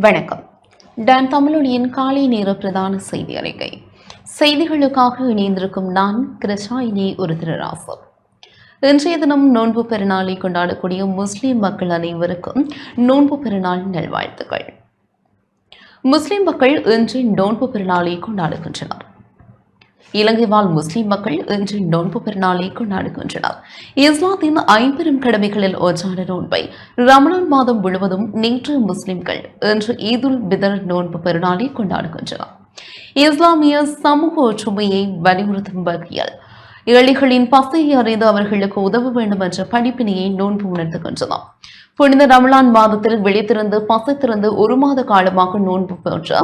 வணக்கம். டான் தமிழொலியின் காலை நேர பிரதான செய்தி அறிக்கை. செய்திகளுக்காக இணைந்திருக்கும் நான் கிருஷாயினி ஒரு திருராசு இன்றைய தினம் நோன்பு பெருநாளை கொண்டாடக்கூடிய முஸ்லிம் மக்கள் அனைவருக்கும் நோன்பு பெருநாள் நல்வாழ்த்துக்கள். முஸ்லிம் மக்கள் இன்று நோன்பு பெருநாளை கொண்டாடுகின்றனர். இலங்கை வாழ் முஸ்லிம் மக்கள் இன்று நோன்பு பெருநாளை கொண்டாடுகின்றனர். இஸ்லாத்தின் ஐம்பெரும் கடமைகளில் ஒன்றான நோன்பை ரமணான் மாதம் முழுவதும் நேற்று முஸ்லிம்கள் இன்று ஈதுல் பிதர் நோன்பு பெருநாளை கொண்டாடுகின்றனர். இஸ்லாமிய சமூக ஒற்றுமையை வலியுறுத்தும் வகையில் ஏழைகளின் பசையை அறிந்து அவர்களுக்கு உதவ வேண்டும் என்ற படிப்பினையை நோன்பு உணர்த்துகின்றனர். புனித ரமலான் மாதத்தில் விழித்திருந்து பசித்திருந்து ஒரு மாத காலமாக நோன்பு பெற்ற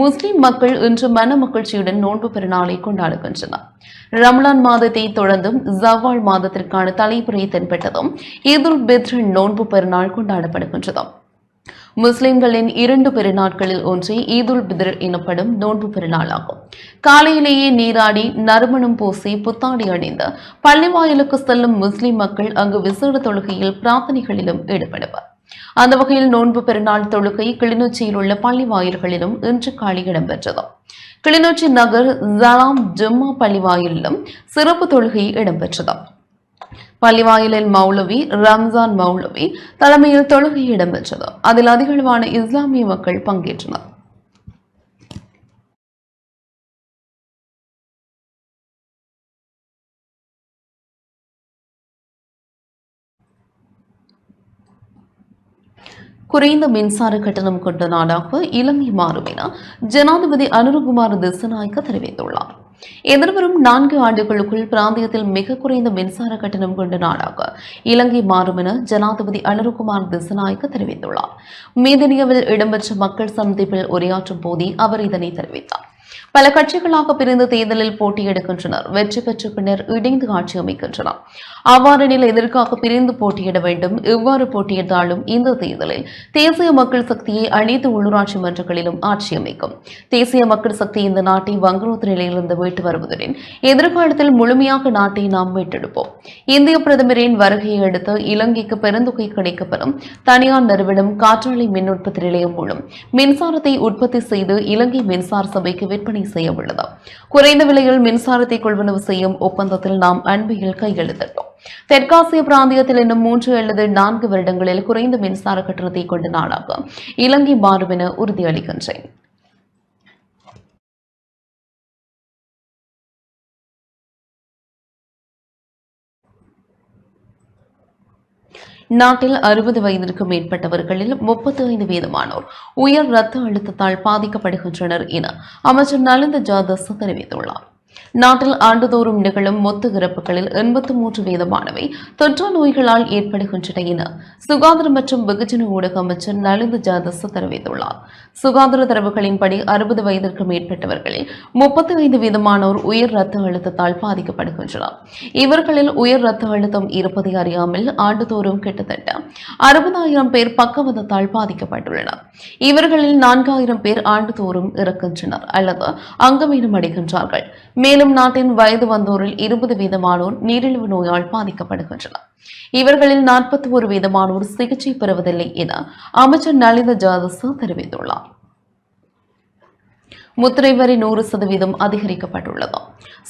முஸ்லிம் மக்கள் இன்று மன மகிழ்ச்சியுடன் நோன்பு பெருநாளை கொண்டாடுகின்றனர். ரமலான் மாதத்தை தொடர்ந்தும் ஜவ்வால் மாதத்திற்கான தலைப்புரை தென்பட்டதும் ஈதுல் பித்ர் நோன்பு பெருநாள் கொண்டாடப்படுகின்றது முஸ்லிம்களின் இரண்டு பெருநாட்களில் ஒன்றே ஈதுல் பிதர் எனப்படும் நோன்பு பெருநாளாகும். காலையிலேயே நீராடி நறுமணம் பூசி புத்தாடி அணிந்து பள்ளிவாயலுக்கு செல்லும் முஸ்லிம் மக்கள் அங்கு விசேட தொழுகையில் பிரார்த்தனைகளிலும் ஈடுபடுவர். அந்த வகையில் நோன்பு பெருநாள் தொழுகை கிளிநொச்சியில் உள்ள பள்ளி வாயில்களிலும் இன்று காலை இடம்பெற்றது. கிளிநொச்சி நகர் ஜலாம் ஜும்மா பள்ளிவாயிலும் சிறப்பு தொழுகை இடம்பெற்றது. பள்ளிவாயிலில் மௌலவி ரம்ஜான் மௌலவி தலைமையில் தொழுகை இடம்பெற்றது. அதில் அதிகளவான இஸ்லாமிய மக்கள் பங்கேற்றனர். குறைந்த மின்சார கட்டணம் கொண்ட நாடாக இலங்கை மாறும் என ஜனாதிபதி அனுருகுமார் திசநாயக்க தெரிவித்துள்ளார். எதிர்வரும் நான்கு ஆண்டுகளுக்குள் பிராந்தியத்தில் மிக குறைந்த மின்சார கட்டணம் கொண்ட நாடாக இலங்கை மாறும் என ஜனாதிபதி அனுருகுமார் திசநாயக்க தெரிவித்துள்ளார். மீதினியாவில் இடம்பெற்ற மக்கள் சந்திப்பில் உரையாற்றும் போதே அவர் இதனை தெரிவித்தார். பல கட்சிகளாக பிரிந்து தேர்தலில் போட்டியிடுகின்றனர். வெற்றி பெற்ற பின்னர் இணைந்து ஆட்சி அமைக்கின்றனர். அவ்வாறெனில் எதற்காக பிரிந்து போட்டியிட வேண்டும்? எவ்வாறு போட்டியிட்டாலும் இந்த தேர்தலில் தேசிய மக்கள் சக்தியை அனைத்து உள்ளூராட்சி மன்றங்களிலும் ஆட்சி அமைக்கும். தேசிய மக்கள் சக்தி இந்த நாட்டை வங்குரோத்து நிலையிலிருந்து மீட்டு வருவதுடன் எதிர்காலத்தில் முழுமையாக நாட்டை நாம் மீட்டெடுப்போம். இந்திய பிரதமரின் வருகையை அடுத்து இலங்கைக்கு பெருந்தொகை கிடைக்கப்பெறும். தனியார் நிறுவனம் காற்றாலை மின் உற்பத்தி நிலையம் மூலம் மின்சாரத்தை உற்பத்தி செய்து இலங்கை மின்சார சபைக்கு விற்பனை செய்ய உள்ளது குறைந்த விலையில் மின்சாரத்தை கொள்வனவு செய்யும் ஒப்பந்தத்தில் நாம் அண்மையில் கையெழுத்திட்டோம். தெற்காசிய பிராந்தியத்தில் இன்னும் மூன்று அல்லது நான்கு வருடங்களில் குறைந்த மின்சார கட்டணத்தை கொண்ட நாடாக இலங்கை மாறும் என உறுதியளிக்கின்றேன். நாட்டில் அறுபது வயதிற்கு மேற்பட்டவர்களில் முப்பத்தி ஐந்து வீதமானோர் உயர் இரத்த அழுத்தத்தால் பாதிக்கப்படுகின்றனர் என அமைச்சர் நலிந்த ஜாதஸ் தெரிவித்துள்ளார். நாட்டில் ஆண்டுதோறும் நிகழும் மொத்த இறப்புகளில் எண்பத்து மூன்று வீதமானவை தொற்று நோய்களால் ஏற்படுகின்றன என சுகாதார மற்றும் வெகுஜன ஊடக அமைச்சர் நலிந்து ஜாதஸ் தெரிவித்துள்ளார். சுகாதார தரவுகளின்படி அறுபது வயதிற்கு மேற்பட்டவர்களில் முப்பத்தி ஐந்து வீதமானோர் உயர் ரத்த அழுத்தத்தால் பாதிக்கப்படுகின்றனர். இவர்களில் உயர் ரத்த அழுத்தம் இருப்பதை அறியாமல் ஆண்டுதோறும் கிட்டத்தட்ட அறுபதாயிரம் பேர் பக்கவதத்தால் பாதிக்கப்பட்டுள்ளனர். இவர்களில் நான்காயிரம் பேர் ஆண்டுதோறும் இறக்கின்றனர் அல்லது அங்கவீனம் அடைகின்றார்கள் மேலும் நாட்டின் வயது வந்தோரில் இருபது வீதமானோர் நீரிழிவு நோயால் பாதிக்கப்படுகின்றனர். இவர்களில் நாற்பத்தி ஒரு வீதமானோர் சிகிச்சை பெறுவதில்லை என அமைச்சர் நலிந்த ஜாதஸ் தெரிவித்துள்ளார். முத்திரை வரி நூறு சதவீதம் அதிகரிக்கப்பட்டுள்ளது.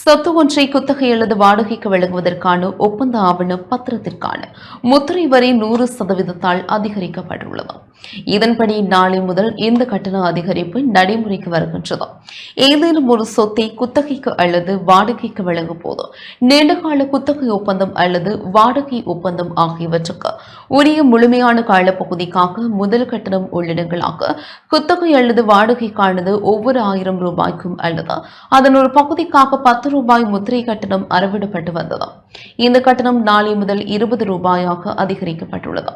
சொத்து ஒன்றை குத்தகை அல்லது வாடகைக்கு வழங்குவதற்கான ஒப்பந்த ஆவண பத்திரத்திற்கான முத்திரை வரி நூறு சதவீதத்தால் அதிகரிக்கப்பட்டுள்ளது. இதன்படி நாளை முதல் இந்த கட்டண அதிகரிப்பு நடைமுறைக்கு வருகின்றது. ஏதேனும் ஒரு சொத்தை குத்தகைக்கு அல்லது வாடகைக்கு வழங்கும் போது நீண்டகால குத்தகை ஒப்பந்தம் அல்லது வாடகை ஒப்பந்தம் ஆகியவற்றுக்கு உரிய முழுமையான காலப்பகுதிக்காக முதல் கட்டணம் உள்ளிடங்களாக குத்தகை அல்லது வாடகைக்கானது ஒவ்வொரு ஆயிரம் ரூபாய்க்கும் அல்லது அதன் ஒரு பகுதிக்காக பத்து ரூபாய் முத்திரை கட்டணம் அறவிடப்பட்டு வந்தது. இந்த கட்டணம் நாளை முதல் இருபது ரூபாயாக அதிகரிக்கப்பட்டுள்ளது.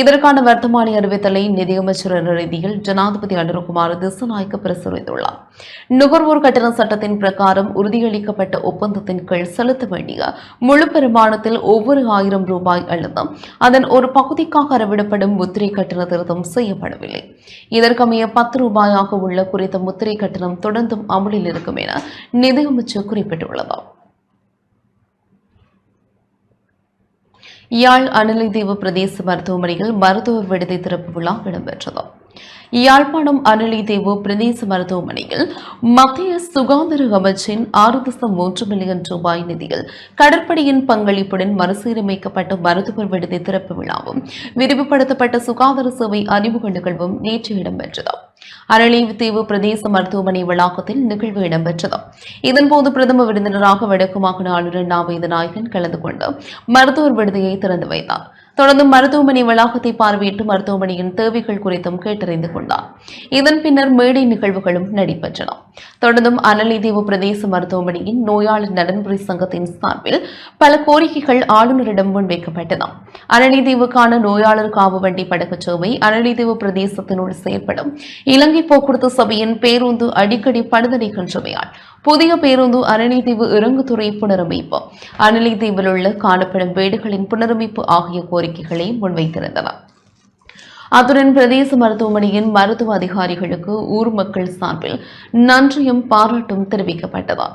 இதற்கான வர்த்தமானி அறிவித்தலை நிதியமைச்சர் ரீதியில் ஜனாதிபதி அனுரகுமார் திசுநாய்க்கு பிரசுரித்துள்ளார். நுகர்வோர் கட்டண சட்டத்தின் பிரகாரம் உறுதியளிக்கப்பட்ட ஒப்பந்தத்தின் கீழ் செலுத்த வேண்டிய முழு பெருமானத்தில் ஒவ்வொரு ஆயிரம் ரூபாய் அல்லது அதன் ஒரு பகுதிக்காக அறவிடப்படும் முத்திரை கட்டண திருத்தம் செய்யப்படவில்லை. இதற்கமைய பத்து ரூபாயாக உள்ள குறித்த முத்திரை கட்டணம் தொடர்ந்தும் அமலில் இருக்கும் என நிதியமைச்சர் குறிப்பிட்டுள்ளது யாழ் அனலிதீவு பிரதேச மருத்துவமனையில் மருத்துவ விடுதி திறப்பு விழா இடம்பெற்றது. யாழ்ப்பாணம் அனலிதீவு பிரதேச மருத்துவமனையில் மத்திய சுகாதார அமைச்சின் ஆறு தசம் மூன்று மில்லியன் ரூபாய் நிதியில் கடற்படையின் பங்களிப்புடன் மறுசீரமைக்கப்பட்ட மருத்துவர் விடுதி திறப்பு விழாவும் விரிவுபடுத்தப்பட்ட சுகாதார சேவை அறிமுக நிகழ்வும் நேற்று இடம்பெற்றது. அரளித்தீவு பிரதேச மருத்துவமனை வளாகத்தில் நிகழ்வு இடம்பெற்றது. இதன்போது பிரதம விருந்தினராக வடக்கு மாகாண ஆளுநர் நாவேத நாயகன் கலந்து கொண்டு மருத்துவர் விடுதியை திறந்து வைத்தார். தொடர்ந்து மருத்துவமனை வளாகத்தை பார்வையிட்டு மருத்துவமனையின் தேவைகள் குறித்தும் கேட்டறிந்து கொண்டார். இதன் பின்னர் மேடை நிகழ்வுகளும் நடைபெற்றன. தொடர்ந்தும் அனலிதீவு பிரதேச மருத்துவமனையின் நோயாளர் நலன்புரி சங்கத்தின் சார்பில் பல கோரிக்கைகள் ஆளுநரிடம் முன்வைக்கப்பட்டன. அனலிதீவுக்கான நோயாளர் காவு வண்டி படகு சேவை அனலிதீவு பிரதேசத்தினுள் செயல்படும் இலங்கை போக்குவரத்து சபையின் பேருந்து அடிக்கடி பழுதடைகின்றமையால் புதிய பேருந்து அனலிதீவு இறங்குதுறை புனரமைப்பு அனலிதீவில் உள்ள காணப்படும் வீடுகளின் புனரமைப்பு ஆகிய கோரிக்கைகளை முன்வைத்திருந்தன அத்துடன் பிரதேச மருத்துவமனையின் மருத்துவ அதிகாரிகளுக்கு ஊர் மக்கள் சார்பில் நன்றியும் பாராட்டும் தெரிவிக்கப்பட்டது.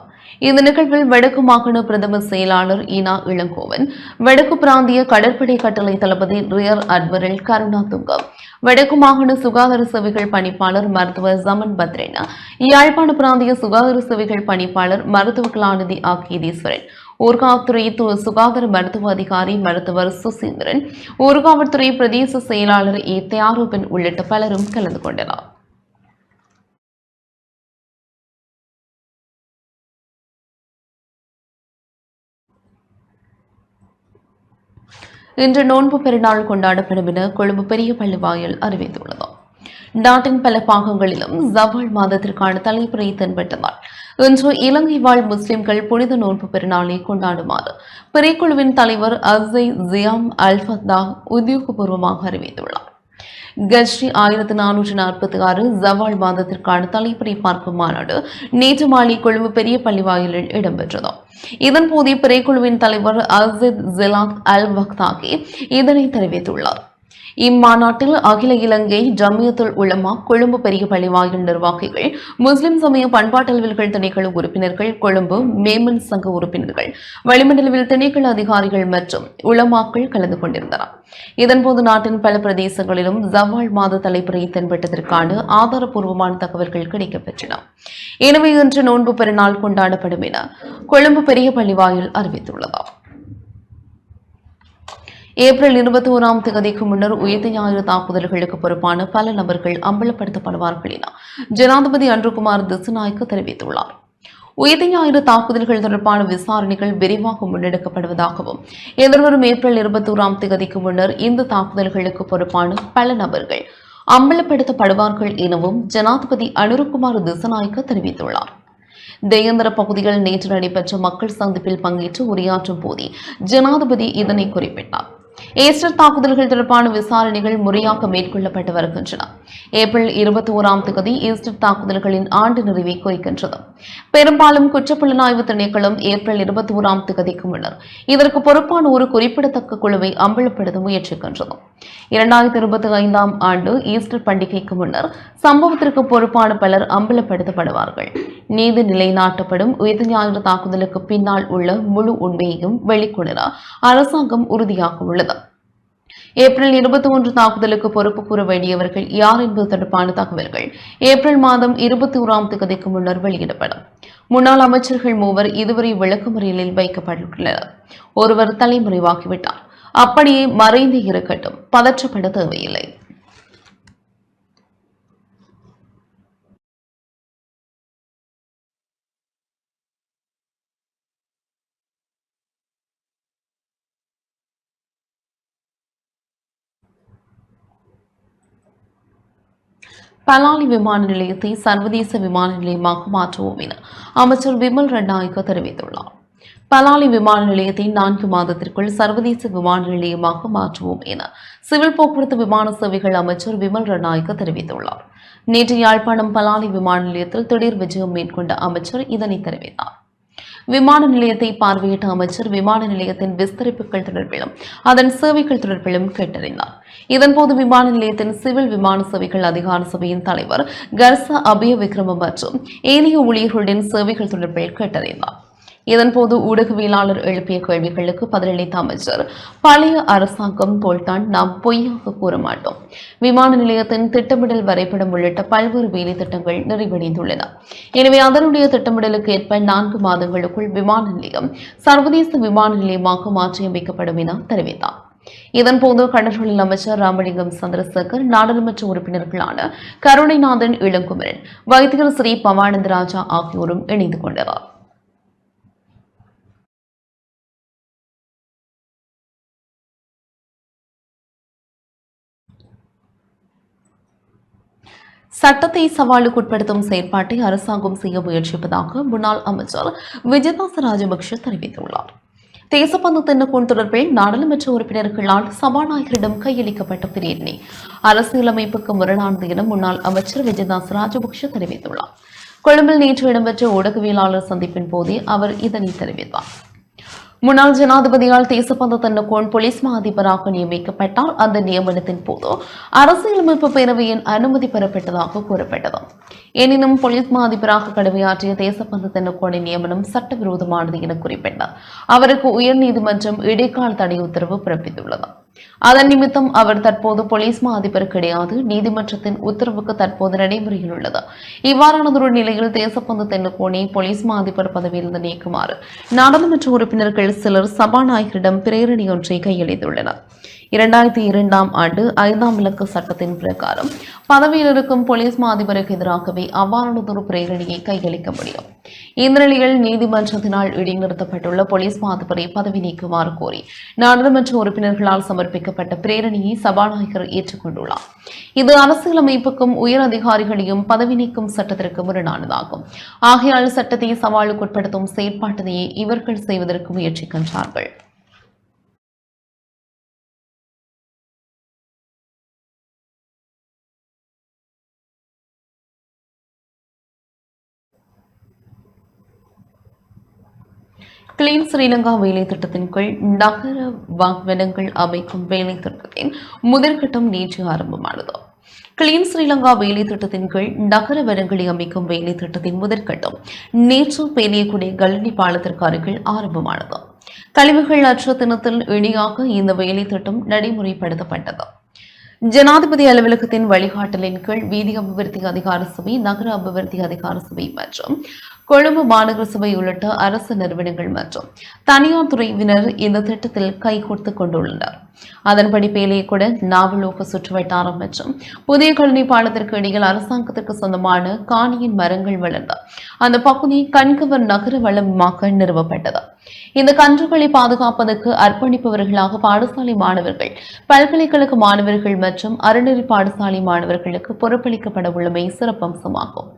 இந்த நிகழ்வில் வடக்கு மாகாண பிரதம செயலாளர் ஈனா இளங்கோவன் வடக்கு பிராந்திய கடற்படை கட்டளை தளபதி ரியர் அட்மிரல் கருணா துங்கம் வடக்கு மாகாண சுகாதார சேவைகள் பணிப்பாளர் மருத்துவர் ஜமன் பத்ரேனா யாழ்ப்பாண பிராந்திய சுகாதார சேவைகள் பணிப்பாளர் மருத்துவ கலாநிதி ஆக்கியதீஸ்வரன் ஊர்காவத்துறை சுகாதார மருத்துவ அதிகாரி மருத்துவர் சுசீந்திரன் ஊர்காவல்துறை பிரதேச செயலாளர் ஏ. தியாரூபன் உள்ளிட்ட பலரும் கலந்து கொண்டனர். இன்று நோன்பு பெருநாள் கொண்டாடப்படும் என கொழும்பு பெரிய பள்ளிவாயில் அறிவித்துள்ளது. நாட்டின் பல பாகங்களிலும் ஜவால் மாதத்திற்கான தலைப்புரை தென்பட்டதால் இன்று இலங்கை வாழ் முஸ்லிம்கள் புனித நோன்பு பெருநாளை கொண்டாடுமாறு பிறைக்குழுவின் தலைவர் அசை ஜியாம் அல்ஃபத்தா உத்தியோகபூர்வமாக அறிவித்துள்ளார். கஜ்ரி ஆயிரத்தி நானூற்றி நாற்பத்தி ஆறு ஜவால் மாதத்திற்கான தலைப்புரை பார்க்கும் மாநாடு நேற்று மாலை கொழும்பு பெரிய பள்ளிவாயிலில் இடம்பெற்றது. இதன்போது பிறைக்குழுவின் தலைவர் அசித் ஜிலாத் அல் வக்தாகி இதனை தெரிவித்துள்ளார். இம்மாநாட்டில் அகில இலங்கை ஜமியத்துல் உலமா கொழும்பு பெரிய பள்ளிவாயில் நிர்வாகிகள் முஸ்லிம் சமய பண்பாட்டளவில்கள் திணைக்கள உறுப்பினர்கள் கொழும்பு மேமன் சங்க உறுப்பினர்கள் வளிமண்டலவில் திணைக்கள அதிகாரிகள் மற்றும் உலமாக்கள் கலந்து கொண்டிருந்தனர். இதன்போது நாட்டின் பல பிரதேசங்களிலும் ஜவால் மாத தலைப்புறையை தென்பட்டதற்கான ஆதாரப்பூர்வமான தகவல்கள் கிடைக்கப்பெற்றன. எனவே இன்று நோன்பு பெருநாள் கொண்டாடப்படும் என கொழும்பு பெரிய பள்ளிவாயில் அறிவித்துள்ளதாகும் ஏப்ரல் இருபத்தி ஓராம் தேதிக்கு முன்னர் உயிர்த்த ஞாயிறு தாக்குதல்களுக்கு பொறுப்பான பல நபர்கள் அம்பலப்படுத்தப்படுவார்கள் என ஜனாதிபதி அன்றுகுமார் திசுநாய்க்கு தெரிவித்துள்ளார். உயிர் ஞாயிறு தாக்குதல்கள் தொடர்பான விசாரணைகள் விரிவாக முன்னெடுக்கப்படுவதாகவும் எதிர்வரும் ஏப்ரல் இருபத்தி ஓராம் தேதிக்கு முன்னர் இந்த தாக்குதல்களுக்கு பொறுப்பான பல நபர்கள் அம்பலப்படுத்தப்படுவார்கள் எனவும் ஜனாதிபதி அனுருகுமார் திசநாயக்க தெரிவித்துள்ளார். தேயந்திர பகுதியில் நேற்று நடைபெற்ற மக்கள் சந்திப்பில் பங்கேற்று உரையாற்றும் போதே ஜனாதிபதி இதனை குறிப்பிட்டார். ஈஸ்டர் தாக்குதல்கள் தொடர்பான விசாரணைகள் முறையாக மேற்கொள்ளப்பட்டு வருகின்றன. ஏப்ரல் இருபத்தி ஓராம் தேதி ஈஸ்டர் தாக்குதல்களின் ஆண்டு நிறைவை குறிக்கின்றது. பெரும்பாலும் குற்றப்புலனாய்வு திணைக்களம் ஏப்ரல் இருபத்தி ஓராம் தேதிக்கு முன்னர் இதற்கு பொறுப்பான ஒரு குறிப்பிடத்தக்க குழுவை அம்பலப்படுத்த முயற்சிக்கின்றது. இரண்டாயிரத்தி இருபத்தி ஐந்தாம் ஆண்டு ஈஸ்டர் பண்டிகைக்கு முன்னர் சம்பவத்திற்கு பொறுப்பான பலர் அம்பலப்படுத்தப்படுவார்கள். நீதி நிலைநாட்டப்படும் உயிர் ஞாயிறு தாக்குதலுக்கு பின்னால் உள்ள முழு உண்மையையும் வெளிக்கொணர அரசாங்கம் உறுதியாக உள்ளது ஏப்ரல் இருபத்தி ஒன்று தாக்குதலுக்கு பொறுப்பு கூற வேண்டியவர்கள் யார் என்பது தொடர்பான தகவல்கள் ஏப்ரல் மாதம் இருபத்தி ஓராம் தேதிக்கு முன்னர் வெளியிடப்படும். முன்னாள் அமைச்சர்கள் மூவர் இதுவரை விளக்கமறியலில் வைக்கப்பட்டுள்ளனர். ஒருவர் தலைமறைவாகிவிட்டார். அப்படியே மறைந்து இருக்கட்டும். பதற்றப்பட தேவையில்லை. பலாலி விமான நிலையத்தை சர்வதேச விமான நிலையமாக மாற்றுவோம் என அமைச்சர் விமல் ரட்நாயக்க தெரிவித்துள்ளார். பலாலி விமான நிலையத்தை நான்கு மாதத்திற்குள் சர்வதேச விமான நிலையமாக மாற்றுவோம் என சிவில் போக்குவரத்து விமான சேவைகள் அமைச்சர் விமல் ரட்நாயக்க தெரிவித்துள்ளார். நேற்று யாழ்ப்பாணம் பலாலி விமான நிலையத்தில் திடீர் விஜயம் மேற்கொண்ட அமைச்சர் இதனை தெரிவித்தார். விமான நிலையத்தை பார்வையிட்ட அமைச்சர் விமான நிலையத்தின் விஸ்தரிப்புகள் தொடர்பிலும் அதன் சேவைகள் தொடர்பிலும் கேட்டறிந்தார். இதன்போது விமான நிலையத்தின் சிவில் விமான சேவைகள் அதிகார சபையின் தலைவர் கர்சா அபய விக்ரம மற்றும் ஏனைய ஊழியர்களுடன் சேவைகள் தொடர்பில் கேட்டறிந்தார். இதன்போது ஊடகவியலாளர் எழுப்பிய கேள்விகளுக்கு பதிலளித்த அமைச்சர் பழைய அரசாங்கம் போல்தான் நாம் பொய்யாக கூற மாட்டோம். விமான நிலையத்தின் திட்டமிடல் வரைபடம் உள்ளிட்ட பல்வேறு வேலை திட்டங்கள் நிறைவடைந்துள்ளன. எனவே அதனுடைய திட்டமிடலுக்கு ஏற்ப நான்கு மாதங்களுக்குள் விமான நிலையம் சர்வதேச விமான நிலையமாக மாற்றியமைக்கப்படும் என தெரிவித்தார். இதன்போது கடற்கொழில் அமைச்சர் ராமலிங்கம் சந்திரசேகர் நாடாளுமன்ற உறுப்பினர்களான கருணைநாதன் இளங்குமரன் வைத்தியர் ஸ்ரீ பவானந்த ராஜா ஆகியோரும் இணைந்து கொண்டனர். சட்டத்தை சவாலுக்குட்படுத்தும் செயற்பாட்டை அரசாங்கம் செய்ய முயற்சிப்பதாக முன்னாள் அமைச்சர் விஜயதாச ராஜபக்ஷ தெரிவித்துள்ளார். தேசப்பந்து தென்னகோன் தொடர்பில் நாடாளுமன்ற உறுப்பினர்களால் சபாநாயகரிடம் கையளிக்கப்பட்ட பிரிவினை அரசியலமைப்புக்கு முரணானது என முன்னாள் அமைச்சர் விஜயதாஸ் ராஜபக்ஷ தெரிவித்துள்ளார். கொழும்பில் நேற்று இடம்பெற்ற ஊடகவியலாளர் சந்திப்பின் போதே அவர் இதனை தெரிவித்தார். முன்னாள் ஜனாதிபதியால் தேசப்பந்த தன்னகோன் போலீஸ் மா அதிபராக நியமிக்கப்பட்டால் அந்த நியமனத்தின் போது அரசியலமைப்பு பேரவையின் அனுமதி பெறப்பட்டதாக கூறப்பட்டது. எனினும் போலீஸ் மா அதிபராக கடமையாற்றிய தேசப்பந்த தென்னக்கோனின் நியமனம் சட்டவிரோதமானது என குறிப்பிட்டார். அவருக்கு உயர்நீதிமன்றம் இடைக்கால தடை உத்தரவு பிறப்பித்துள்ளது. அதன் நிமித்தம் அவர் தற்போது போலீஸ் மா அதிபர் கிடையாது நீதிமன்றத்தின் உத்தரவுக்கு தற்போது நடைமுறையில் உள்ளது. இவ்வாறானதொரு நிலையில் தேசப்பந்து தென்னக்கோனி போலீஸ் மா அதிபர் பதவியிலிருந்து நீக்குமாறு நாடாளுமன்ற உறுப்பினர்கள் சிலர் சபாநாயகரிடம் பிரேரணி ஒன்றை கையளித்துள்ளனர். இரண்டாயிரத்தி இரண்டாம் ஆண்டு ஐந்தாம் இலக்கு சட்டத்தின் பிரகாரம் பதவியில் இருக்கும் போலீஸ் மா அதிபருக்கு எதிராகவே அவ்வாறானதொரு பிரேரணையை கையளிக்க முடியும். இந்நிலையில் நீதிமன்றத்தினால் இடைநிறுத்தப்பட்டுள்ள போலீஸ் மா அதிபரை பதவி நீக்குமாறு கோரி நாடாளுமன்ற உறுப்பினர்களால் சமர்ப்பிக்கப்பட்ட பிரேரணையை சபாநாயகர் ஏற்றுக்கொண்டுள்ளார். இது அரசியலமைப்புக்கும் உயர் அதிகாரிகளையும் பதவி நீக்கும் சட்டத்திற்கு முரணானதாகும். ஆகையால் சட்டத்தை சவாலுக்குட்படுத்தும் செயற்பாட்டினையே இவர்கள் செய்வதற்கு முயற்சிக்கின்றார்கள். கிளீன் ஸ்ரீலங்கா வேலை திட்டத்தின் கீழ் நகர வாகனங்கள் அமைக்கும் வேலை திட்டத்தின் முதற்கட்டம் நேற்று ஆரம்பமானது. கிளீன் ஸ்ரீலங்கா வேலை திட்டத்தின் கீழ் நகர வனங்களை அமைக்கும் வேலை திட்டத்தின் முதற்கட்டம் நேற்று பேலியகுடி கழனி பாலத்திற்கு அருகில் ஆரம்பமானது. கழிவுகள் அற்ற தினத்தில் இணையாக இந்த வேலை திட்டம் நடைமுறைப்படுத்தப்பட்டது. ஜனாதிபதி அலுவலகத்தின் வழிகாட்டலின் கீழ் வீதி அபிவிருத்தி அதிகார சபை நகர அபிவிருத்தி அதிகார சபை மற்றும் கொழும்பு மாநகர சபை உள்ளிட்ட அரசு நிறுவனங்கள் மற்றும் தனியார் துறையினர் இந்த திட்டத்தில் கைகோர்த்து கொண்டுள்ளனர். அதன்படி பேலியகுட நாவலோக சுற்றுவட்டாரம் மற்றும் புதிய கழனி பாலத்திற்கு இடையில் அரசாங்கத்திற்கு சொந்தமான காணியின் மரங்கள் வளர்ந்த அந்த பகுதி கண்கவர் நகர வளமாக நிறுவப்பட்டது. இந்த கன்றுகளை பாதுகாப்பதற்கு அர்ப்பணிப்பவர்களாக பாடசாலை மாணவர்கள் பல்கலைக்கழக மாணவர்கள் மற்றும் அறநெறி பாடசாலை மாணவர்களுக்கு பொறுப்பளிக்கப்பட உள்ளமை சிறப்பம்சமாகும்.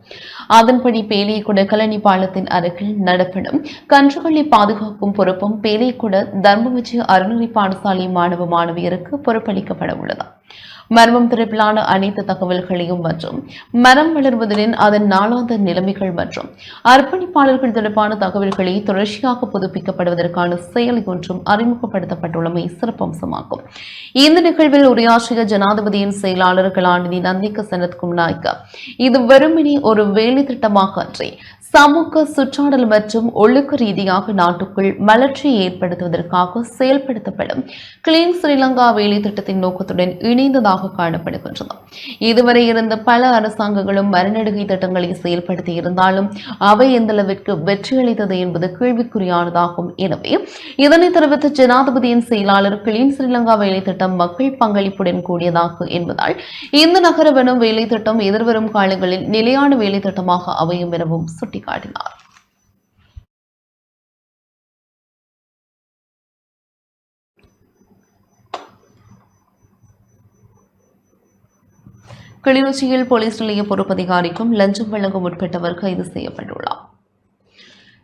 அதன்படி பேலியகுட கலனி பாலத்தின் அருகில் நடப்படும் கன்றுகளை பாதுகாக்கும் பொறுப்பும் பேலியகுட தர்மவிஜய அறநெறி பாடசாலை மாணவ மாணவியருக்கு பொறுப்பளிக்கப்பட உள்ளது மர்மம் தொடர்பிலான அனைத்து தகவல்களையும் மற்றும் மரம் வளர்வதிலின் அதன் நாளாந்த நிலைமைகள் மற்றும் அர்ப்பணிப்பாளர்கள் தொடர்பான தகவல்களை தொடர்ச்சியாக புதுப்பிக்கப்படுவதற்கான செயலி ஒன்றும் அறிமுகப்படுத்தப்பட்டுள்ளமை சிறப்பம்சமாகும். இந்த நிகழ்வில் உரையாற்றிய ஜனாதிபதியின் செயலாளர் கலாநிதி நந்திக சனத்குமார் நாயக்க. இது வெறுமனே ஒரு வேலை திட்டமாக அன்றி சமூக சுற்றாடல் மற்றும் ஒழுக்க ரீதியாக நாட்டுக்குள் மலர்ச்சியை ஏற்படுத்துவதற்காக செயல்படுத்தப்படும் கிளீன் ஸ்ரீலங்கா வேலை திட்டத்தின் நோக்கத்துடன் இணைந்ததாக காணப்படுகின்றது. இதுவரை இருந்த பல அரசாங்கங்களும் மரநடுகை திட்டங்களை செயல்படுத்தி இருந்தாலும் அவை எந்த அளவிற்கு வெற்றியளித்தது என்பது கேள்விக்குறியானதாகும். எனவே இதனை தெரிவித்த ஜனாதிபதியின் செயலாளர் கிளீன் ஸ்ரீலங்கா வேலை திட்டம் மக்கள் பங்களிப்புடன் கூடியதாக என்பதால் இந்த நகரவனம் வேலை திட்டம் எதிர்வரும் காலங்களில் நிலையான வேலை திட்டமாக அமையும் எனவும் சுட்டிக்காட்டினார். கிளிநொச்சியில் போலீஸ் நிலைய பொறுப்பதிகாரிக்கும் லஞ்சம் வழங்க உட்பட்டவர் கைது செய்யப்பட்டுள்ளார்.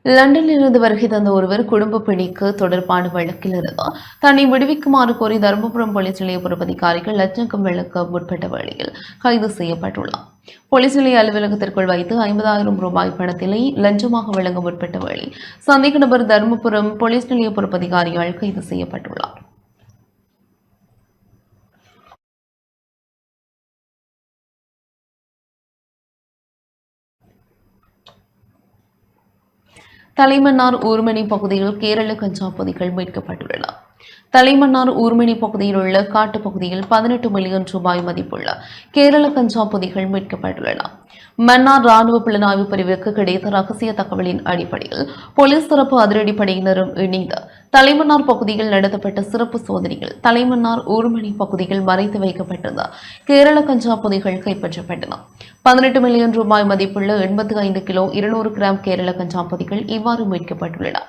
லண்டனில் இருந்து வருகை தந்த ஒருவர் குடும்ப பிணிக்கு தொடர்பான வழக்கில் இருந்து தன்னை விடுவிக்குமாறு கோரி தருமபுரம் போலீஸ் நிலைய பொறுப்பதிகாரிகள் லஞ்சம் விளக்க முற்பட்ட வழியில் கைது செய்யப்பட்டுள்ளார். போலீஸ் நிலைய அலுவலகத்திற்குள் வைத்து ஐம்பதாயிரம் ரூபாய் பணத்திலே லஞ்சமாக வழங்க முற்பட்ட வழி சந்தேக நபர் தருமபுரம் போலீஸ் நிலைய பொறுப்பதிகாரியால் கைது செய்யப்பட்டுள்ளார். தலைமன்னார் ஊர்மணி பகுதியில் கேரள கஞ்சா பொதிகள் மீட்கப்பட்டுள்ளன. தலைமன்னார் ஊர்மணி பகுதியில் உள்ள காட்டுப் பகுதியில் பதினெட்டு மில்லியன் ரூபாய் மதிப்புள்ள கேரள கஞ்சா பொதிகள் மீட்கப்பட்டுள்ளன. மன்னார் ராணுவ புலனாய்வு பிரிவுக்கு கிடைத்த ரகசிய தகவலின் அடிப்படையில் போலீஸ் தரப்பு அதிரடிப்படையினரும் இணைந்து தலைமன்னார் பகுதியில் நடத்தப்பட்ட சிறப்பு சோதனையில் தலைமன்னார் ஊர்மணி பகுதியில் மறைத்து வைக்கப்பட்டிருந்த கேரள கஞ்சா பொதிகள் கைப்பற்றப்பட்டன. பதினெட்டு மில்லியன் ரூபாய் மதிப்புள்ள எண்பத்தி ஐந்து கிலோ இருநூறு கிராம் கேரள கஞ்சா பொதிகள் இவ்வாறு மீட்கப்பட்டுள்ளன.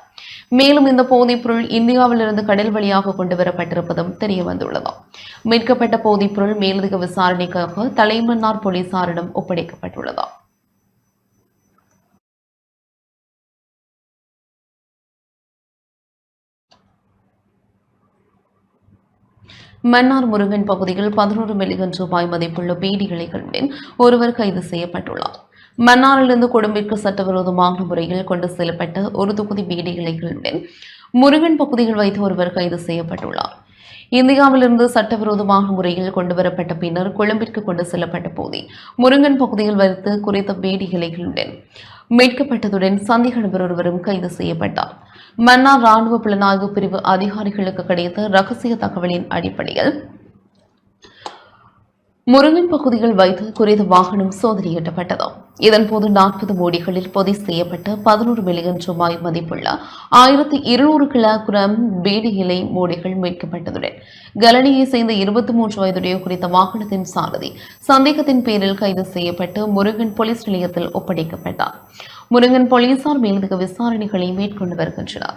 மேலும் இந்த போதைப்பொருள் இந்தியாவிலிருந்து கடல் வழியாக கொண்டு வரப்பட்டிருப்பதும் தெரிய வந்துள்ளது மீட்கப்பட்ட போதைப்பொருள் மேலதிக விசாரணைக்காக தலைமன்னார் போலீசாரிடம் ஒப்படைக்கப்பட்டுள்ளது. மன்னார் முருகன் பகுதியில் பதினோரு மில்லியன் ரூபாய் மதிப்புள்ள பீடி இலைகளுடன் ஒருவர் கைது செய்யப்பட்டுள்ளார். மன்னாரிலிருந்து கொடும்பிற்கு சட்டவிரோதமாக முறையில் கொண்டு செல்லப்பட்ட ஒரு தொகுதி பீடி இலைகளுடன் முருகன் பகுதியில் வைத்து ஒருவர் கைது செய்யப்பட்டுள்ளார். இந்தியாவிலிருந்து சட்டவிரோதமாக முறையில் கொண்டுவரப்பட்ட பின்னர் கொழும்பிற்கு கொண்டு செல்லப்பட்ட போதே முருங்கன் பகுதியில் வைத்து குறித்த பீடி இலைகளுடன் மீட்கப்பட்டதுடன் சந்தேக நபர் ஒருவரும் கைது செய்யப்பட்டார். மன்னார் ராணுவ புலனாய்வு பிரிவு அதிகாரிகளுக்கு கிடைத்த ரகசிய தகவலின் அடிப்படையில் முருங்கன் பகுதியில் வைத்து குறித்த வாகனம் சோதனையிடப்பட்டது இதன்போது நாற்பது மூடிகளில் பொதி செய்யப்பட்ட பதினோரு மில்லியன் ரூபாய் மதிப்புள்ள ஆயிரத்தி இருநூறு கிலோகிராம் பீடி இலை மூடிகள் மீட்கப்பட்டதுடன் கலனியை சேர்ந்த இருபத்தி மூன்று வயதுடைய குறித்த வாகனத்தின் சாரதி சந்தேகத்தின் பேரில் கைது செய்யப்பட்டு முருகன் போலீஸ் நிலையத்தில் ஒப்படைக்கப்பட்டார். முருகன் போலீசார் மேலதிக விசாரணைகளை மேற்கொண்டு வருகின்றனர்.